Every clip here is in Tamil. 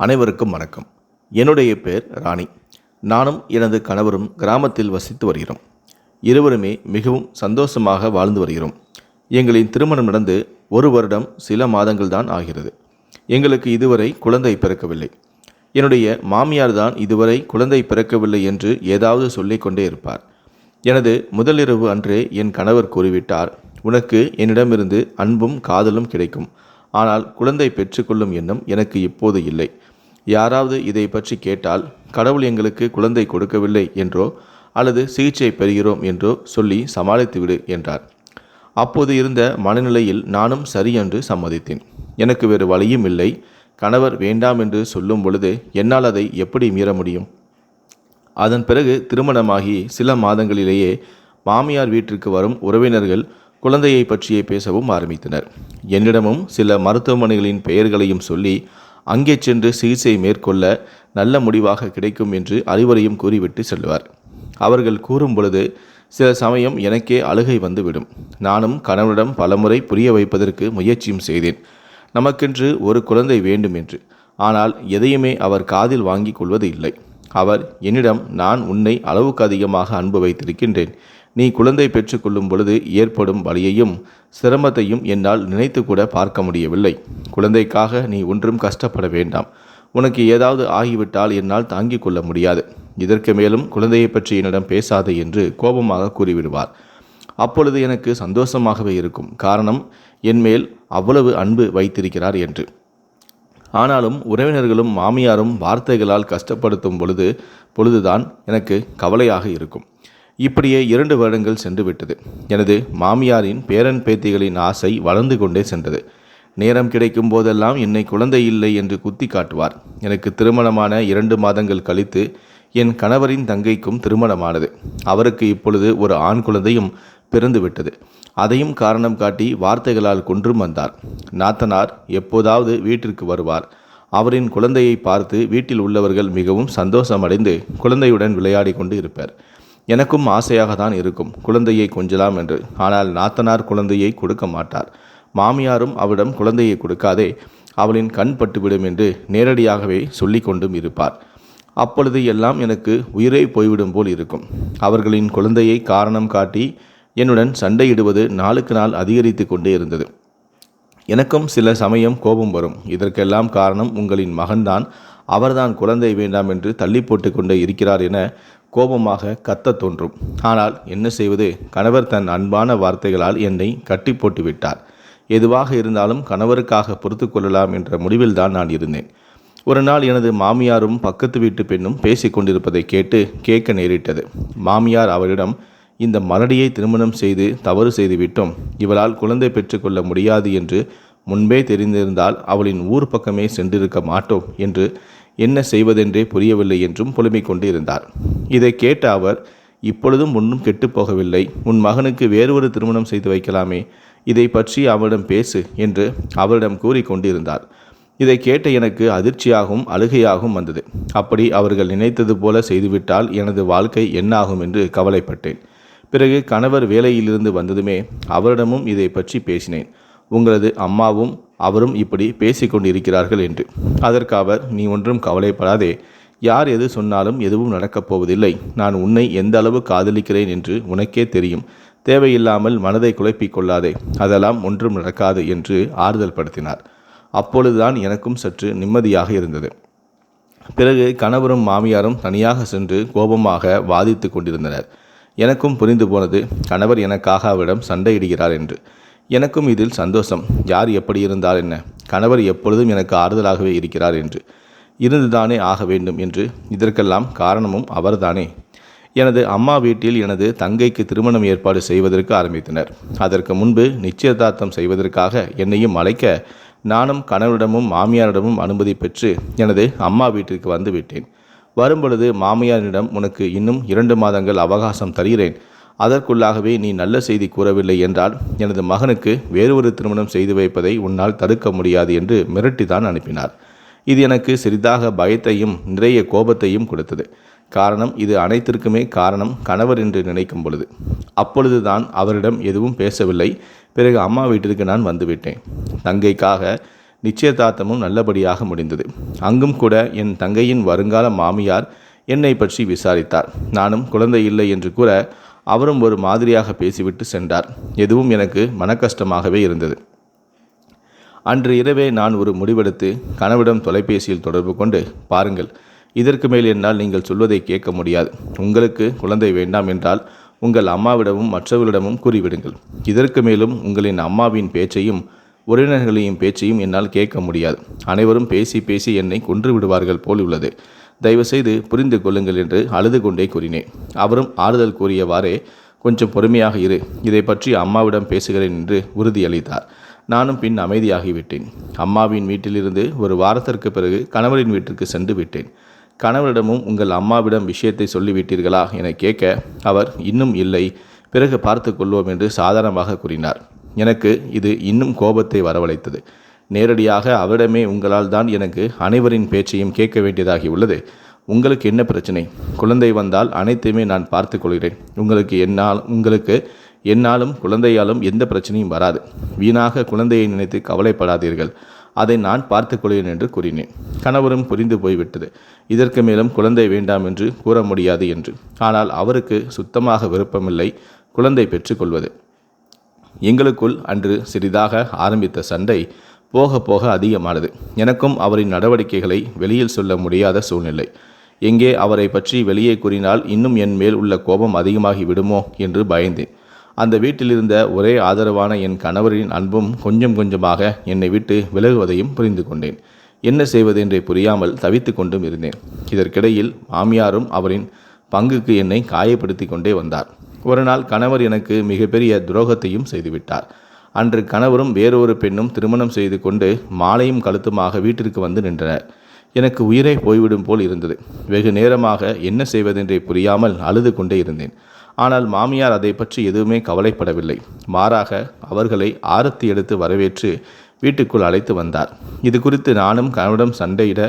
அனைவருக்கும் வணக்கம். என்னுடைய பேர் ராணி. நானும் எனது கணவரும் கிராமத்தில் வசித்து வருகிறோம். இருவருமே மிகவும் சந்தோஷமாக வாழ்ந்து வருகிறோம். எங்களின் திருமணம் நடந்து ஒரு வருடம் சில மாதங்கள் தான் ஆகிறது. எங்களுக்கு இதுவரை குழந்தை பிறக்கவில்லை. என்னுடைய மாமியார் தான் இதுவரை குழந்தை பிறக்கவில்லை என்று ஏதாவது சொல்லிக்கொண்டே இருப்பார். எனது முதலிரவு அன்றே என் கணவர் கூறிவிட்டார் உனக்கு என்னிடமிருந்து அன்பும் காதலும் கிடைக்கும். ஆனால் குழந்தை பெற்றுக்கொள்ளும் எண்ணம் எனக்கு இப்போது இல்லை. யாராவது இதை பற்றி கேட்டால் கடவுள் எங்களுக்கு குழந்தை கொடுக்கவில்லை என்றோ அல்லது சிகிச்சை பெறுகிறோம் என்றோ சொல்லி சமாளித்துவிடு என்றார். அப்போது இருந்த மனநிலையில் நானும் சரியென்று சம்மதித்தேன். எனக்கு வேறு வழியும் இல்லை. கணவர் வேண்டாம் என்று சொல்லும் பொழுது என்னால் அதை எப்படி மீற முடியும்? அதன் பிறகு திருமணமாகி சில மாதங்களிலேயே மாமியார் வீட்டிற்கு வரும் உறவினர்கள் குழந்தையை பற்றியே பேசவும் ஆரம்பித்தனர். என்னிடமும் சில மருத்துவமனைகளின் பெயர்களையும் சொல்லி அங்கே சென்று சிகிச்சை மேற்கொள்ள நல்ல முடிவாக கிடைக்கும் என்று அறிவுரையும் கூறிவிட்டு செல்வார். அவர்கள் கூறும் பொழுது சில சமயம் எனக்கே அழுகை வந்துவிடும். நானும் கணவனிடம் பலமுறை புரிய வைப்பதற்கு முயற்சியும் செய்தேன். நமக்கென்று ஒரு குழந்தை வேண்டும் என்று. ஆனால் எதையுமே அவர் காதில் வாங்கிக் கொள்வது இல்லை. அவர் என்னிடம் நான் உன்னை அளவுக்கு அதிகமாக அன்பு வைத்திருக்கின்றேன். நீ குழந்தை பெற்றுக்கொள்ளும் பொழுது ஏற்படும் வழியையும் சிரமத்தையும் என்னால் நினைத்து கூட பார்க்க முடியவில்லை. குழந்தைக்காக நீ ஒன்றும் கஷ்டப்பட வேண்டாம். உனக்கு ஏதாவது ஆகிவிட்டால் என்னால் தாங்கிக் கொள்ள முடியாது. இதற்கு மேலும் குழந்தையை பற்றி என்னிடம் பேசாதே என்று கோபமாக கூறிவிடுவார். அப்பொழுது எனக்கு சந்தோஷமாகவே இருக்கும். காரணம் என்மேல் அவ்வளவு அன்பு வைத்திருக்கிறார் என்று. ஆனாலும் உறவினர்களும் மாமியாரும் வார்த்தைகளால் கஷ்டப்படுத்தும் பொழுது பொழுதுதான் எனக்கு கவலையாக இருக்கும். இப்படியே இரண்டு வருடங்கள் சென்று விட்டது எனது மாமியாரின் பேரன் பேத்திகளின் ஆசை வளர்ந்து கொண்டே சென்றது. நேரம் கிடைக்கும் போதெல்லாம் என்னை குழந்தை இல்லை என்று குத்தி காட்டுவார். எனக்கு திருமணமான இரண்டு மாதங்கள் கழித்து என் கணவரின் தங்கைக்கும் திருமணமானது. அவருக்கு இப்பொழுது ஒரு ஆண் குழந்தையும் பிறந்து விட்டது அதையும் காரணம் காட்டி வார்த்தைகளால் கொன்றும் வந்தார். நாத்தனார் எப்போதாவது வீட்டிற்கு வருவார். அவரின் குழந்தையை பார்த்து வீட்டில் உள்ளவர்கள் மிகவும் சந்தோஷமடைந்து குழந்தையுடன் விளையாடி கொண்டு இருப்பார். எனக்கும் ஆசையாக தான் இருக்கும். குழந்தையை கொஞ்சலாம் என்று. ஆனால் நாத்தனார் குழந்தையை கொடுக்க மாட்டார். மாமியாரும் அவரிடம் குழந்தையை கொடுக்காதே அவளின் கண் பட்டுவிடும் என்று நேரடியாகவே சொல்லி கொண்டும் இருப்பார். அப்பொழுது எல்லாம் எனக்கு உயிரே போய்விடும் போல் இருக்கும். அவர்களின் குழந்தையை காரணம் காட்டி என்னுடன் சண்டையிடுவது நாளுக்கு நாள் அதிகரித்து கொண்டே இருந்தது. எனக்கும் சில சமயம் கோபம் வரும். இதற்கெல்லாம் காரணம் உங்களின் மகன்தான். அவர்தான் குழந்தை வேண்டாம் என்று தள்ளி போட்டு கொண்டே இருக்கிறார் என கோபமாக கத்த தோன்றும். ஆனால் என்ன செய்வது? கணவர் தன் அன்பான வார்த்தைகளால் என்னை கட்டி போட்டு விட்டார் எதுவாக இருந்தாலும் கணவருக்காக பொறுத்து கொள்ளலாம் என்ற முடிவில்தான் நான் இருந்தேன். ஒரு நாள் எனது மாமியாரும் பக்கத்து வீட்டு பெண்ணும் பேசிக் கொண்டிருப்பதை கேட்டு கேட்க நேரிட்டது. மாமியார் அவரிடம் இந்த மலடியை திருமணம் செய்து தவறு செய்து விட்டோம் இவளால் குழந்தை பெற்றுக்கொள்ள முடியாது என்று முன்பே தெரிந்திருந்தால் அவளின் ஊர் பக்கமே சென்றிருக்க மாட்டோம் என்று என்ன செய்வதென்றே புரியவில்லை என்றும் புலம்பிக் கொண்டிருந்தார். இதை கேட்ட அவர் இப்பொழுதும் ஒன்றும் கெட்டுப்போகவில்லை உன் மகனுக்கு வேறு ஒரு திருமணம் செய்து வைக்கலாமே. இதை பற்றி அவரிடம் பேசு என்று அவரிடம் கூறிக்கொண்டிருந்தார் இதை கேட்ட எனக்கு அதிர்ச்சியாகவும் அழுகையாகவும் வந்தது. அப்படி அவர்கள் நினைத்தது போல செய்துவிட்டால் எனது வாழ்க்கை என்னாகும் என்று கவலைப்பட்டேன். பிறகு கணவர் வேலையிலிருந்து வந்ததுமே அவரிடமும் இதை பற்றி பேசினேன். உங்களது அம்மாவும் அவரும் இப்படி பேசிக்கொண்டிருக்கிறார்கள் என்று. அதற்கு அவர் நீ ஒன்றும் கவலைப்படாதே. யார் எது சொன்னாலும் எதுவும் நடக்கப் போவதில்லை. நான் உன்னை எந்த அளவு காதலிக்கிறேன் என்று உனக்கே தெரியும். தேவையில்லாமல் மனதை குழப்பிக் கொள்ளாதே அதெல்லாம் ஒன்றும் நடக்காது என்று ஆறுதல் படுத்தினார். அப்பொழுதுதான் எனக்கும் சற்று நிம்மதியாக இருந்தது. பிறகு கணவரும் மாமியாரும் தனியாக சென்று கோபமாக வாதித்து கொண்டிருந்தனர். எனக்கும் புரிந்து போனது கணவர் எனக்காக அவரிடம் சண்டையிடுகிறார் என்று. எனக்கும் இதில் சந்தோஷம். யார் எப்படி இருந்தால் என்ன? கணவர் எப்பொழுதும் எனக்கு ஆறுதலாகவே இருக்கிறார் என்று. இருந்துதானே ஆக வேண்டும் என்று. இதற்கெல்லாம் காரணமும் அவர்தானே. எனது அம்மா வீட்டில் எனது தங்கைக்கு திருமணம் ஏற்பாடு செய்வதற்கு ஆரம்பித்தனர். அதற்கு முன்பு நிச்சயதார்த்தம் செய்வதற்காக என்னையும் அழைக்க நானும் கணவரிடமும் மாமியாரிடமும் அனுமதி பெற்று எனது அம்மா வீட்டிற்கு வந்துவிட்டேன் வரும்பொழுது மாமியாரிடம் உனக்கு இன்னும் இரண்டு மாதங்கள் அவகாசம் தருகிறேன். அதற்குள்ளாகவே நீ நல்ல செய்தி கூறவில்லை என்றால் எனது மகனுக்கு வேறு ஒரு திருமணம் செய்து வைப்பதை உன்னால் தடுக்க முடியாது என்று மிரட்டிதான் அனுப்பினார். இது எனக்கு சிறிதாக பயத்தையும் நிறைய கோபத்தையும் கொடுத்தது. காரணம் இது அனைத்திற்குமே காரணம் கணவர் என்று நினைக்கும் பொழுது. அப்பொழுதுதான் அவரிடம் எதுவும் பேசவில்லை. பிறகு அம்மா வீட்டிற்கு நான் வந்துவிட்டேன். தங்கைக்காக நிச்சயதார்த்தமும் நல்லபடியாக முடிந்தது. அங்கும் கூட என் தங்கையின் வருங்கால மாமியார் என்னை பற்றி விசாரித்தார். நானும் குழந்தை இல்லை என்று கூற அவரும் ஒரு மாதிரியாக பேசிவிட்டு சென்றார். எதுவும் எனக்கு மனக்கஷ்டமாகவே இருந்தது. அன்று இரவே நான் ஒரு முடிவெடுத்து கனவிடம் தொலைபேசியில் தொடர்பு கொண்டு பாருங்கள் இதற்கு மேல் என்னால் நீங்கள் சொல்வதை கேட்க முடியாது. உங்களுக்கு குழந்தை வேண்டாம் என்றால் உங்கள் அம்மாவிடமும் மற்றவர்களிடமும் கூறிவிடுங்கள். இதற்கு மேலும் உங்களின் அம்மாவின் பேச்சையும் உறவினர்களின் பேச்சையும் என்னால் கேட்க முடியாது. அனைவரும் பேசி பேசி என்னை கொன்று விடுவார்கள் போல் உள்ளது. தயவுசெய்து புரிந்து கொள்ளுங்கள் என்று அழுது கொண்டே கூறினேன். அவரும் ஆறுதல் கூறியவாறே கொஞ்சம் பொறுமையாக இரு. இதை பற்றி அம்மாவிடம் பேசுகிறேன் என்று உறுதியளித்தார். நானும் பின் அமைதியாகிவிட்டேன். அம்மாவின் வீட்டிலிருந்து ஒரு வாரத்திற்கு பிறகு கணவரின் வீட்டிற்கு சென்று விட்டேன். கணவரிடமும் உங்கள் அம்மாவிடம் விஷயத்தை சொல்லிவிட்டீர்களா? என கேட்க அவர் இன்னும் இல்லை. பிறகு பார்த்து கொள்வோம் என்று சாதாரணமாக கூறினார். எனக்கு இது இன்னும் கோபத்தை வரவழைத்தது. நேரடியாக அவரிடமே உங்களால் தான் எனக்கு அனைவரின் பேச்சையும் கேட்க வேண்டியதாகி உள்ளது. உங்களுக்கு என்ன பிரச்சனை? குழந்தை வந்தால் அனைத்தையுமே நான் பார்த்து கொள்கிறேன். உங்களுக்கு என்னால் உங்களுக்கு என்னாலும் குழந்தையாலும் எந்த பிரச்சனையும் வராது. வீணாக குழந்தையை நினைத்து கவலைப்படாதீர்கள். அதை நான் பார்த்துக்கொள்கிறேன் என்று கூறினேன். கணவரும் புரிந்து போய்விட்டது. இதற்கு மேலும் குழந்தை வேண்டாம் என்று கூற முடியாது என்று. ஆனால் அவருக்கு சுத்தமாக விருப்பமில்லை குழந்தை பெற்றுக்கொள்வது எங்களுக்குள் அன்று சிறிதாக ஆரம்பித்த சண்டை போக போக அதிகமானது. எனக்கும் அவரின் நடவடிக்கைகளை வெளியில் சொல்ல முடியாத சூழ்நிலை. எங்கே அவரை பற்றி வெளியே கூறினால் இன்னும் என் மேல் உள்ள கோபம் அதிகமாகி விடுமோ என்று பயந்தேன். அந்த வீட்டிலிருந்த ஒரே ஆதரவான என் கணவரின் அன்பும் கொஞ்சம் கொஞ்சமாக என்னை விட்டு விலகுவதையும் புரிந்து கொண்டேன். என்ன செய்வது என்றே புரியாமல் தவித்து கொண்டும் இருந்தேன். இதற்கிடையில் மாமியாரும் அவரின் பங்குக்கு என்னை காயப்படுத்தி கொண்டே வந்தார். ஒரு நாள் கணவர் எனக்கு மிகப்பெரிய துரோகத்தையும் செய்துவிட்டார். அன்று கணவரும் வேறொரு பெண்ணும் திருமணம் செய்து கொண்டு மாலையும் கழுத்துமாக வீட்டிற்கு வந்து நின்றனர். எனக்கு உயிரை போய்விடும் போல் இருந்தது. வெகு நேரமாக என்ன செய்வதென்றே புரியாமல் அழுது கொண்டே இருந்தேன். ஆனால் மாமியார் அதை பற்றி எதுவுமே கவலைப்படவில்லை. மாறாக அவர்களை ஆரத்தி எடுத்து வரவேற்று வீட்டுக்குள் அழைத்து வந்தார். இது குறித்து நானும் கணவனிடம் சண்டையிட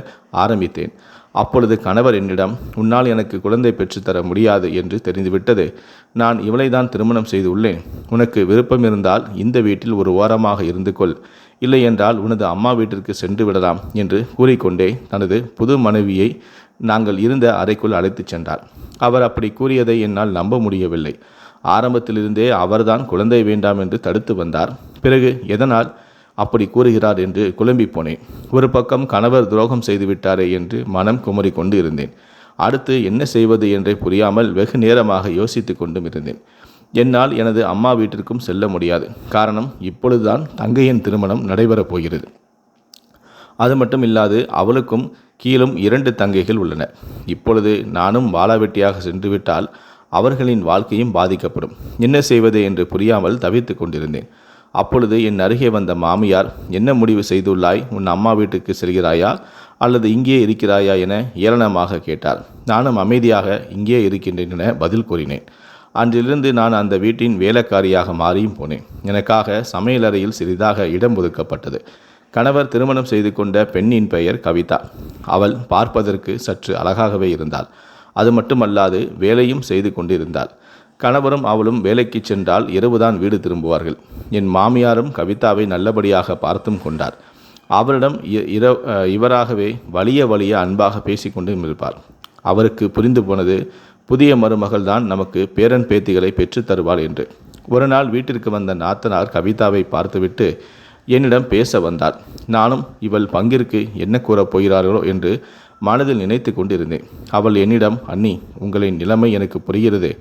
ஆரம்பித்தேன். அப்பொழுது கணவர் என்னிடம் உன்னால் எனக்கு குழந்தை பெற்றுத்தர முடியாது என்று தெரிந்துவிட்டது. நான் இவளைதான் திருமணம் செய்துள்ளேன் உனக்கு விருப்பம் இருந்தால் இந்த வீட்டில் ஒரு ஓரமாக இருந்து கொள். இல்லை என்றால் உனது அம்மா வீட்டிற்கு சென்று விடலாம் என்று கூறிக்கொண்டே தனது புது மனைவியை நாங்கள் இருந்த அறைக்குள் அழைத்துச் சென்றார். அவர் அப்படி கூறியதை என்னால் நம்ப முடியவில்லை. ஆரம்பத்திலிருந்தே அவர்தான் குழந்தை வேண்டாம் என்று தடுத்து வந்தார். பிறகு எதனால் அப்படி கூறுகிறார் என்று குழம்பி போனேன் ஒரு பக்கம் கணவர் துரோகம் செய்துவிட்டாரே என்று மனம் குமரி கொண்டு இருந்தேன். அடுத்து என்ன செய்வது என்றே புரியாமல் வெகு நேரமாக யோசித்து கொண்டும் இருந்தேன். என்னால் எனது அம்மா வீட்டிற்கும் செல்ல முடியாது. காரணம் இப்பொழுதுதான் தங்கையின் திருமணம் நடைபெறப் போகிறது. அது மட்டும் இல்லாது அவளுக்கும் கீழும் இரண்டு தங்கைகள் உள்ளன. இப்பொழுது நானும் வாளாவெட்டியாக சென்றுவிட்டால் அவர்களின் வாழ்க்கையும் பாதிக்கப்படும். என்ன செய்வது என்று புரியாமல் தவித்து கொண்டிருந்தேன். அப்பொழுது என் அருகே வந்த மாமியார் என்ன முடிவு செய்துள்ளாய்? உன் அம்மா வீட்டுக்கு செல்கிறாயா? அல்லது இங்கே இருக்கிறாயா? என ஏளனமாக கேட்டார். நானும் அமைதியாக இங்கே இருக்கின்றேன் என பதில் கூறினேன். அன்றிலிருந்து நான் அந்த வீட்டின் வேலைக்காரியாக மாறியும் போனேன். எனக்காக சமையலறையில் சிறிதாக இடம் ஒதுக்கப்பட்டது. கணவர் திருமணம் செய்து கொண்ட பெண்ணின் பெயர் கவிதா. அவள் பார்ப்பதற்கு சற்று அழகாகவே இருந்தாள். அது மட்டுமல்லாது வேலையும் செய்து கொண்டிருந்தாள். கணவரும் அவளும் வேலைக்கு சென்றால் இரவுதான் வீடு திரும்புவார்கள். என் மாமியாரும் கவிதாவை நல்லபடியாக பார்த்தும் கொண்டார். அவரிடம் இர இவராகவே வலிய வலிய அன்பாக பேசிக்கொண்டும் இருப்பார் அவருக்கு புரிந்து போனது புதிய மருமகள் தான் நமக்கு பேரன் பேத்திகளை பெற்று தருவாள் என்று. ஒரு நாள் வீட்டிற்கு வந்த நாத்தனார் கவிதாவை பார்த்துவிட்டு என்னிடம் பேச வந்தார். நானும் இவள் பங்கிற்கு என்ன கூறப் போகிறார்களோ என்று மனதில் நினைத்து கொண்டிருந்தேன். அவள் என்னிடம் அண்ணி உங்களின் நிலைமை எனக்கு புரிகிறது.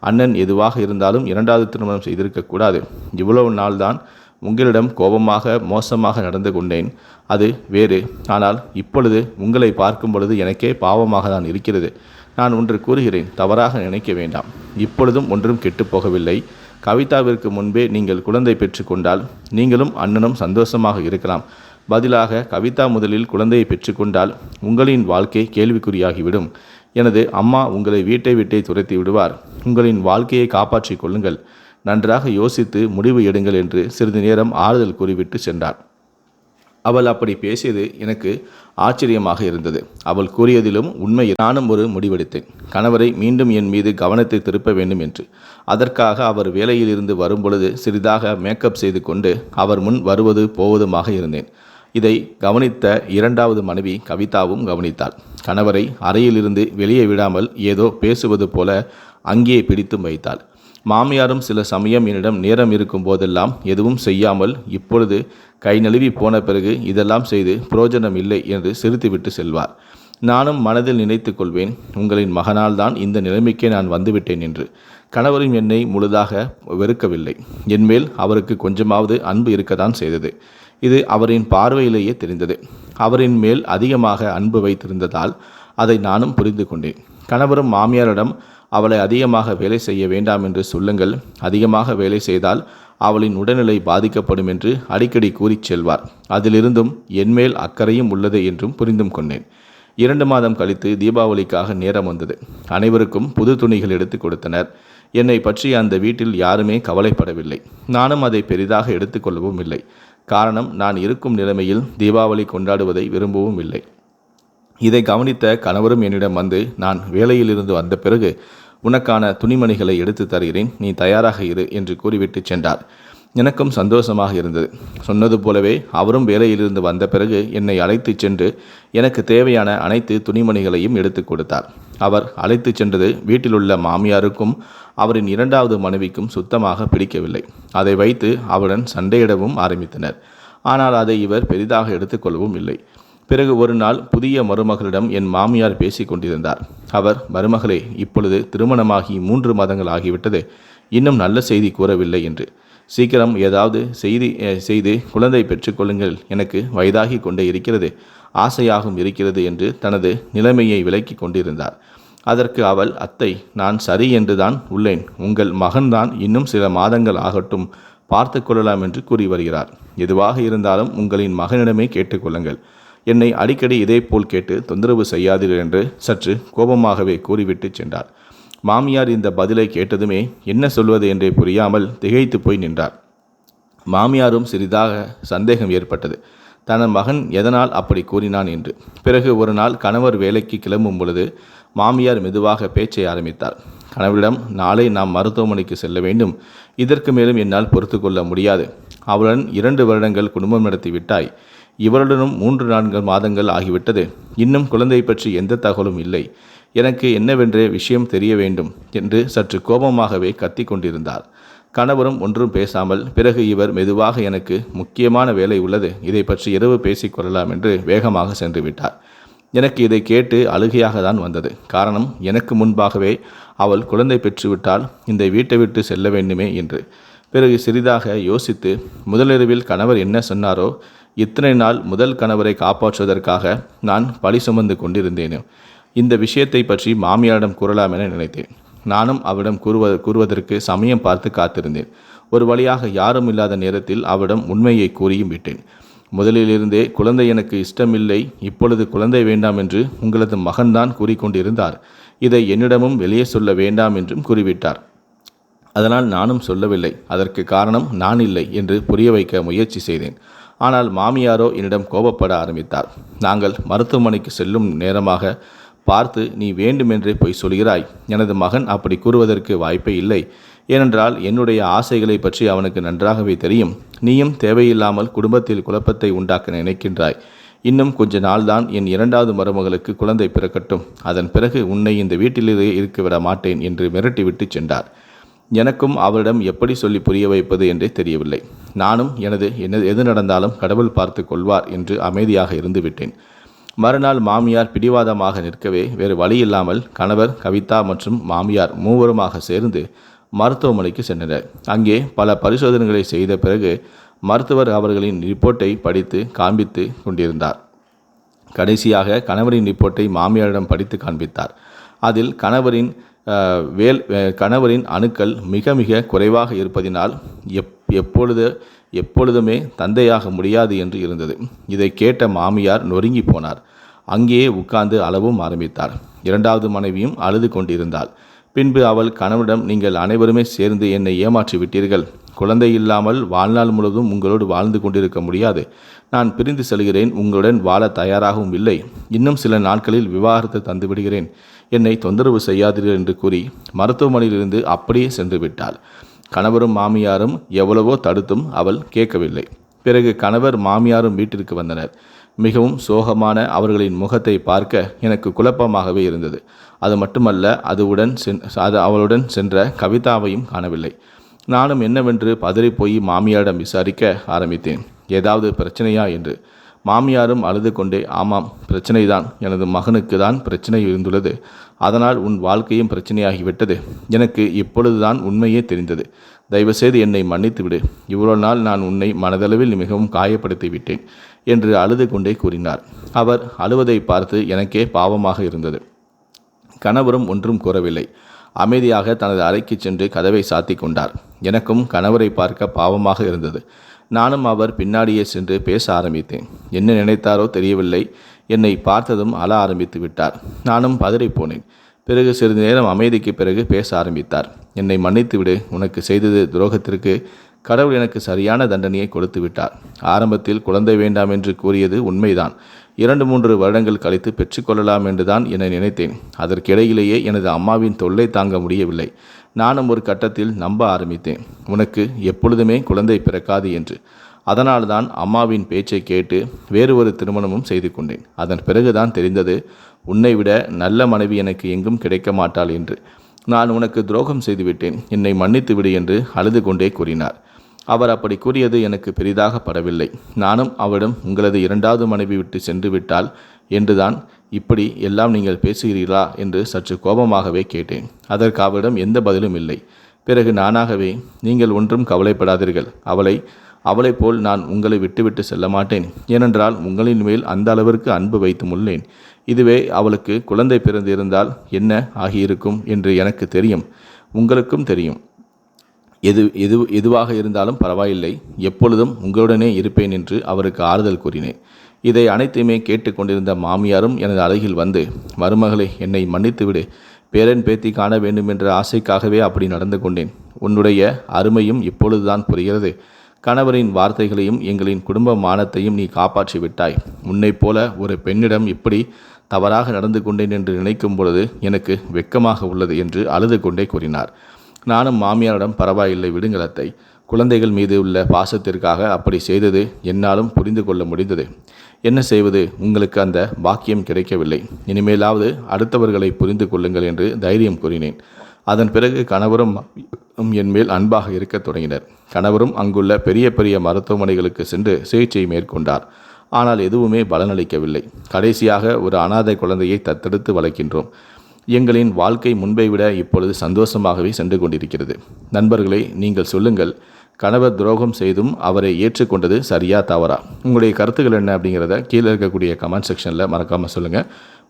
அண்ணன் எதுவாக இருந்தாலும் இரண்டாவது திருமணம் செய்திருக்கக்கூடாது இவ்வளவு நாள்தான் உங்களிடம் கோபமாக மோசமாக நடந்து கொண்டேன். அது வேறு. ஆனால் இப்பொழுது உங்களை பார்க்கும் பொழுது எனக்கே பாவமாக தான் இருக்கிறது. நான் ஒன்று கூறுகிறேன் தவறாக நினைக்க வேண்டாம். இப்பொழுதும் ஒன்றும் கெட்டுப்போகவில்லை கவிதாவிற்கு முன்பே நீங்கள் குழந்தை பெற்றுக்கொண்டால் நீங்களும் அண்ணனும் சந்தோஷமாக இருக்கலாம். பதிலாக கவிதா முதலில் குழந்தையை பெற்றுக்கொண்டால் உங்களின் வாழ்க்கை கேள்விக்குறியாகிவிடும். எனது அம்மா உங்களை வீட்டை விட்டே துரத்தி விடுவார். உங்களின் வாழ்க்கையை காப்பாற்றிக் கொள்ளுங்கள். நன்றாக யோசித்து முடிவு எடுங்கள் என்று சிறிது நேரம் ஆறுதல் கூறிவிட்டு சென்றார். அவள் அப்படி பேசியது எனக்கு ஆச்சரியமாக இருந்தது. அவள் கூறியதிலும் உண்மை நானும் ஒரு முடிவெடுத்தேன். கணவரை மீண்டும் என் மீது கவனத்தை திருப்ப வேண்டும் என்று. அதற்காக அவர் வேலையில் இருந்து வரும்பொழுது சிறிதாக மேக்கப் செய்து கொண்டு அவர் முன் வருவது போவதுமாக இருந்தேன். இதை கவனித்த இரண்டாவது மனைவி கவிதாவும் கவனித்தாள். கணவரை அறையிலிருந்து வெளியே விடாமல் ஏதோ பேசுவது போல அங்கே பிடித்தும் வைத்தாள். மாமியாரும் சில சமயம் என்னிடம் நேரம் இருக்கும் போதெல்லாம் எதுவும் செய்யாமல் இப்பொழுது கை நழுவி போன பிறகு இதெல்லாம் செய்து புரோஜனம் இல்லை என்று சிரித்துவிட்டு செல்வார். நானும் மனதில் நினைத்து கொள்வேன். உங்களின் மகனால் தான் இந்த நிலைமைக்கே நான் வந்துவிட்டேன் என்று. கணவரின் என்னை முழுதாக வெறுக்கவில்லை. என்மேல் அவருக்கு கொஞ்சமாவது அன்பு இருக்கத்தான் செய்தது. இது அவரின் பார்வையிலேயே தெரிந்தது. அவரின் மேல் அதிகமாக அன்பு வைத்திருந்ததால் அதை நானும் புரிந்து கொண்டேன். கணவரும் மாமியாரிடம் அவளை அதிகமாக வேலை செய்ய வேண்டாம் என்று சொல்லுங்கள். அதிகமாக வேலை செய்தால் அவளின் உடல்நிலை பாதிக்கப்படும் என்று அடிக்கடி கூறிச் செல்வார். அதிலிருந்தும் என்மேல் அக்கறையும் உள்ளது என்றும் புரிந்தும் கொண்டேன். இரண்டு மாதம் கழித்து தீபாவளிக்காக நேரம் வந்தது. அனைவருக்கும் புது துணிகள் எடுத்து கொடுத்தனர். என்னை பற்றி அந்த வீட்டில் யாருமே கவலைப்படவில்லை. நானும் அதை பெரிதாக எடுத்துக்கொள்ளவும் இல்லை. காரணம் நான் இருக்கும் நிலைமையில் தீபாவளி கொண்டாடுவதை விரும்பவும் இல்லை. இதை கவனித்த கணவரும் என்னிடம் வந்து நான் வேலையிலிருந்து வந்த பிறகு உனக்கான துணிமணிகளை எடுத்து தருகிறேன் நீ தயாராக இரு என்று கூறிவிட்டு சென்றார். எனக்கும் சந்தோஷமாக இருந்தது. சொன்னது போலவே அவரும் வேலையிலிருந்து வந்த பிறகு என்னை அழைத்து சென்று எனக்கு தேவையான அனைத்து துணிமணிகளையும் எடுத்து கொடுத்தார். அவர் அழைத்து சென்றது வீட்டிலுள்ள மாமியாருக்கும் அவரின் இரண்டாவது மனைவிக்கும் சுத்தமாக பிடிக்கவில்லை. அதை வைத்து அவருடன் சண்டையிடவும் ஆரம்பித்தனர். ஆனால் அதை இவர் பெரிதாக எடுத்துக்கொள்ளவும் இல்லை. பிறகு ஒரு நாள் புதிய மருமகளிடம் என் மாமியார் பேசிக் கொண்டிருந்தார். அவர் மருமகளே இப்பொழுது திருமணமாகி மூன்று மாதங்கள் ஆகிவிட்டது. இன்னும் நல்ல செய்தி கூறவில்லை என்று. சீக்கிரம் ஏதாவது செய்தி செய்து குழந்தை பெற்றுக்கொள்ளுங்கள் எனக்கு வயதாகி கொண்டே இருக்கிறது. ஆசையாகவும் இருக்கிறது என்று தனது நிலைமையை விலக்கி கொண்டிருந்தார். அதற்கு அவள் அத்தை நான் சரி என்றுதான் உள்ளேன். உங்கள் மகன்தான் இன்னும் சில மாதங்கள் ஆகட்டும். பார்த்து கொள்ளலாம் என்று கூறி வருகிறார். எதுவாக இருந்தாலும் உங்களின் மகனிடமே கேட்டுக்கொள்ளுங்கள் என்னை அடிக்கடி இதேபோல் கேட்டு தொந்தரவு செய்யாதீர்கள் என்று சற்று கோபமாகவே கூறிவிட்டு சென்றார். மாமியார் இந்த பதிலை கேட்டதுமே என்ன சொல்வது என்றே புரியாமல் திகைத்து போய் நின்றார். மாமியாரும் சிறிதாக சந்தேகம் ஏற்பட்டது. தனது மகன் எதனால் அப்படி கூறினான் என்று. பிறகு ஒரு நாள் கணவர் வேலைக்கு கிளம்பும் பொழுது மாமியார் மெதுவாக பேச்சை ஆரம்பித்தார். கணவரிடம் நாளை நாம் மருத்துவமனைக்கு செல்ல வேண்டும். இதற்கு மேலும் என்னால் பொறுத்து கொள்ள முடியாது. அவளுடன் இரண்டு வருடங்கள் குடும்பம் நடத்தி விட்டாய். இவருடனும் மூன்று நான்கு மாதங்கள் ஆகிவிட்டது. இன்னும் குழந்தை பற்றி எந்த தகவலும் இல்லை. எனக்கு என்னவென்றே விஷயம் தெரிய வேண்டும் என்று சற்று கோபமாகவே கத்தி கொண்டிருந்தார். கணவரும் ஒன்றும் பேசாமல் பிறகு இவர் மெதுவாக எனக்கு முக்கியமான வேலை உள்ளது இதை பற்றி இரவு பேசிக்கொள்ளலாம் என்று வேகமாக சென்று விட்டார். எனக்கு இதை கேட்டு அழுகையாக தான் வந்தது. காரணம் எனக்கு முன்பாகவே அவள் குழந்தை பெற்றுவிட்டால் இந்த வீட்டை விட்டு செல்ல வேண்டுமே என்று. பிறகு சிறிதாக யோசித்து முதலிரவில் கணவர் என்ன சொன்னாரோ இத்தனை நாள் முதல் கணவரை காப்பாற்றுவதற்காக நான் பழி சுமந்து கொண்டிருந்தேனே. இந்த விஷயத்தை பற்றி மாமியாரிடம் கூறலாம் என நினைத்தேன். நானும் அவரிடம் கூறுவ கூறுவதற்கு சமயம் பார்த்து காத்திருந்தேன். ஒரு வழியாக யாரும் இல்லாத நேரத்தில் அவரிடம் உண்மையை கூறியும் விட்டேன். முதலிலிருந்தே குழந்தை எனக்கு இஷ்டமில்லை இப்பொழுது குழந்தை வேண்டாம் என்று உங்களது மகன்தான் கூறிக்கொண்டிருந்தார். இதை என்னிடமும் வெளியே சொல்ல வேண்டாம் என்றும் கூறிவிட்டார். அதனால் நானும் சொல்லவில்லை. அதற்கு காரணம் நான் இல்லை என்று புரிய வைக்க முயற்சி செய்தேன். ஆனால் மாமியாரோ என்னிடம் கோபப்பட ஆரம்பித்தார். நாங்கள் மருத்துவமனைக்கு செல்லும் நேரமாக பார்த்து நீ வேண்டுமென்றே பொய் சொல்கிறாய். எனது மகன் அப்படி கூறுவதற்கு வாய்ப்பே இல்லை. ஏனென்றால் என்னுடைய ஆசைகளை பற்றி அவனுக்கு நன்றாகவே தெரியும். நீயும் தேவையில்லாமல் குடும்பத்தில் குழப்பத்தை உண்டாக்க நினைக்கின்றாய். இன்னும் கொஞ்ச நாள்தான் என் இரண்டாவது மருமகளுக்கு குழந்தை பிறக்கட்டும். அதன் பிறகு உன்னை இந்த வீட்டிலேயே இருக்க விட மாட்டேன் என்று மிரட்டிவிட்டு சென்றார். எனக்கும் அவரிடம் எப்படி சொல்லி புரிய வைப்பது என்றே தெரியவில்லை. நானும் எனது என்ன எது நடந்தாலும் கடவுள் பார்த்து கொள்வார் என்று அமைதியாக இருந்துவிட்டேன். மறுநாள் மாமியார் பிடிவாதமாக நிற்கவே வேறு வழி இல்லாமல் கணவர் கவிதா மற்றும் மாமியார் மூவருமாக சேர்ந்து மருத்துவமனைக்கு சென்றனர். அங்கே பல பரிசோதனைகளை செய்த பிறகு மருத்துவர் அவர்களின் ரிப்போர்ட்டை படித்து காண்பித்து கொண்டிருந்தார். கடைசியாக கணவரின் ரிப்போர்ட்டை மாமியாரிடம் படித்து காண்பித்தார். அதில் கணவரின் வேல் கணவரின் அணுக்கள் மிக மிக குறைவாக இருப்பதினால் எப் எப்பொழுது எப்பொழுதுமே தந்தையாக முடியாது என்று இருந்தது. இதை கேட்ட மாமியார் நொறுங்கி போனார். அங்கேயே உட்கார்ந்து அளவும் ஆரம்பித்தார். இரண்டாவது மனைவியும் அழுது கொண்டிருந்தாள். பின்பு அவள் கணவனிடம் நீங்கள் அனைவருமே சேர்ந்து என்னை ஏமாற்றி விட்டீர்கள். குழந்தை இல்லாமல் வாழ்நாள் முழுவதும் உங்களோடு வாழ்ந்து கொண்டிருக்க முடியாது. நான் பிரிந்து செல்கிறேன். உங்களுடன் வாழ தயாராகவும் இல்லை. இன்னும் சில நாட்களில் விவாகரத்தை தந்து விடுகிறேன். என்னை தொந்தரவு செய்யாதீர்கள் என்று கூறி மருத்துவமனையிலிருந்து அப்படியே சென்று விட்டாள். கணவரும் மாமியாரும் எவ்வளவோ தடுத்தும் அவள் கேட்கவில்லை. பிறகு கணவர் மாமியாரும் வீட்டிற்கு வந்தனர். மிகவும் சோகமான அவர்களின் முகத்தை பார்க்க எனக்கு குழப்பமாகவே இருந்தது. அது மட்டுமல்ல அதுவுடன் சென் அது அவளுடன் சென்ற கவிதாவையும் காணவில்லை. நானும் என்னவென்று பதறிப்போய் மாமியாரிடம் விசாரிக்க ஆரம்பித்தேன். ஏதாவது பிரச்சனையா என்று. மாமியாரும் அழுது கொண்டே ஆமாம் பிரச்சனைதான். எனது மகனுக்கு தான் பிரச்சனை இருந்துள்ளது. அதனால் உன் வாழ்க்கையும் பிரச்சனையாகிவிட்டது. எனக்கு இப்பொழுதுதான் உண்மையே தெரிந்தது. தயவுசெய்து என்னை மன்னித்து விடு இவ்வளோ நாள் நான் உன்னை மனதளவில் மிகவும் காயப்படுத்தி விட்டேன் என்று அழுது கொண்டே கூறினார். அவர் அழுவதை பார்த்து எனக்கே பாவமாக இருந்தது. கணவரும் ஒன்றும் கூறவில்லை. அமைதியாக தனது அறைக்கு சென்று கதவை சாத்தி கொண்டார். எனக்கும் கணவரை பார்க்க பாவமாக இருந்தது. நானும் அவர் பின்னாடியே சென்று பேச ஆரம்பித்தேன். என்ன நினைத்தாரோ தெரியவில்லை. என்னை பார்த்ததும் அழ ஆரம்பித்து விட்டார். நானும் பதறிப் போனேன். பிறகு சிறிது நேரம் அமைதிக்கு பிறகு பேச ஆரம்பித்தார். என்னை மன்னித்து விடு. உனக்கு செய்தது துரோகத்திற்கு கடவுள் எனக்கு சரியான தண்டனையை கொடுத்து விட்டார். ஆரம்பத்தில் குழந்தை வேண்டாம் என்று கூறியது உண்மைதான். இரண்டு மூன்று வருடங்கள் கழித்து பெற்றுக்கொள்ளலாம் என்றுதான் என நினைத்தேன். அதற்கிடையிலேயே எனது அம்மாவின் தொல்லை தாங்க முடியவில்லை. நானும் ஒரு கட்டத்தில் நம்ப ஆரம்பித்தேன். உனக்கு எப்பொழுதுமே குழந்தை பிறக்காது என்று. அதனால்தான் அம்மாவின் பேச்சை கேட்டு வேறு ஒரு திருமணமும் செய்து கொண்டேன். அதன் பிறகுதான் தெரிந்தது உன்னை விட நல்ல மனைவி எனக்கு எங்கும் கிடைக்க மாட்டாள் என்று. நான் உனக்கு துரோகம் செய்துவிட்டேன் என்னை மன்னித்து விடு என்று அழுது கொண்டே கூறினார். அவர் அப்படி கூறியது எனக்கு பெரிதாக படவில்லை. நானும் அவரிடம் உங்களது இரண்டாவது மனைவி விட்டு சென்று விட்டால் என்றுதான் இப்படி எல்லாம் நீங்கள் பேசுகிறீர்களா என்று சற்று கோபமாகவே கேட்டேன். அதற்கு அவளிடம் எந்த பதிலும் இல்லை. பிறகு நானாகவே நீங்கள் ஒன்றும் கவலைப்படாதீர்கள். அவளை அவளைப் போல் நான் உங்களை விட்டுவிட்டு செல்ல மாட்டேன். ஏனென்றால் உங்களின் மேல் அந்த அளவிற்கு அன்பு வைத்து உள்ளேன் இதுவே அவளுக்கு குழந்தை பிறந்திருந்தால் என்ன ஆகியிருக்கும் என்று எனக்கு தெரியும். உங்களுக்கும் தெரியும். எது எது எதுவாக இருந்தாலும் பரவாயில்லை. எப்பொழுதும் உங்களுடனே இருப்பேன் என்று அவருக்கு ஆறுதல் கூறினேன். இதை அனைத்தையுமே கேட்டுக்கொண்டிருந்த மாமியாரும் எனது அருகில் வந்து மருமகளை என்னை மன்னித்துவிடு. பேரன் பேத்தி காண வேண்டும் என்ற ஆசைக்காகவே அப்படி நடந்து கொண்டேன். உன்னுடைய அருமையும் இப்பொழுதுதான் புரிகிறது. கணவரின் வார்த்தைகளையும் எங்களின் குடும்ப மானத்தையும் நீ காப்பாற்றி விட்டாய். உன்னைப் போல ஒரு பெண்ணிடம் இப்படி தவறாக நடந்து கொண்டேன் என்று நினைக்கும் பொழுது எனக்கு வெக்கமாக உள்ளது என்று அழுது கொண்டே கூறினார். நானும் மாமியாரிடம் பரவாயில்லை விடுங்களத்தை குழந்தைகள் மீது உள்ள பாசத்திற்காக அப்படி செய்தது என்னாலும் புரிந்து கொள்ள முடிந்தது. என்ன செய்வது? உங்களுக்கு அந்த பாக்கியம் கிடைக்கவில்லை. இனிமேலாவது அடுத்தவர்களை புரிந்து கொள்ளுங்கள் என்று தைரியம் கூறினேன். அதன் பிறகு கணவரும் என் மேல் அன்பாக இருக்கத் தொடங்கினர். கணவரும் அங்குள்ள பெரிய பெரிய மருத்துவமனைகளுக்கு சென்று சிகிச்சை மேற்கொண்டார். ஆனால் எதுவுமே பலனளிக்கவில்லை. கடைசியாக ஒரு அனாதை குழந்தையை தத்தெடுத்து வளர்க்கின்றோம். எங்களின் வாழ்க்கை முன்பை விட இப்பொழுது சந்தோஷமாகவே சென்று கொண்டிருக்கிறது. நண்பர்களை நீங்கள் சொல்லுங்கள் கணவர் துரோகம் செய்தும் அவரை ஏற்றுக்கொண்டது சரியா தவறா? உங்களுடைய கருத்துக்கள் என்ன அப்படிங்கிறத கீழே இருக்கக்கூடிய கமெண்ட் செக்ஷனில் மறக்காமல் சொல்லுங்கள்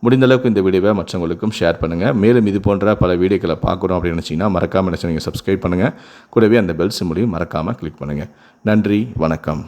முடிந்தளவுக்கு இந்த வீடியோவை மற்றவங்களுக்கும் ஷேர் பண்ணுங்கள் மேலும் இது போன்ற பல வீடியோக்களை பார்க்குறோம் அப்படின்னு நினச்சிங்கன்னா மறக்காமல் நினச்சி நீங்கள் சப்ஸ்கிரைப் பண்ணுங்கள் கூடவே அந்த பெல் சிம்லையும் மறக்காமல் கிளிக் பண்ணுங்கள் நன்றி வணக்கம்.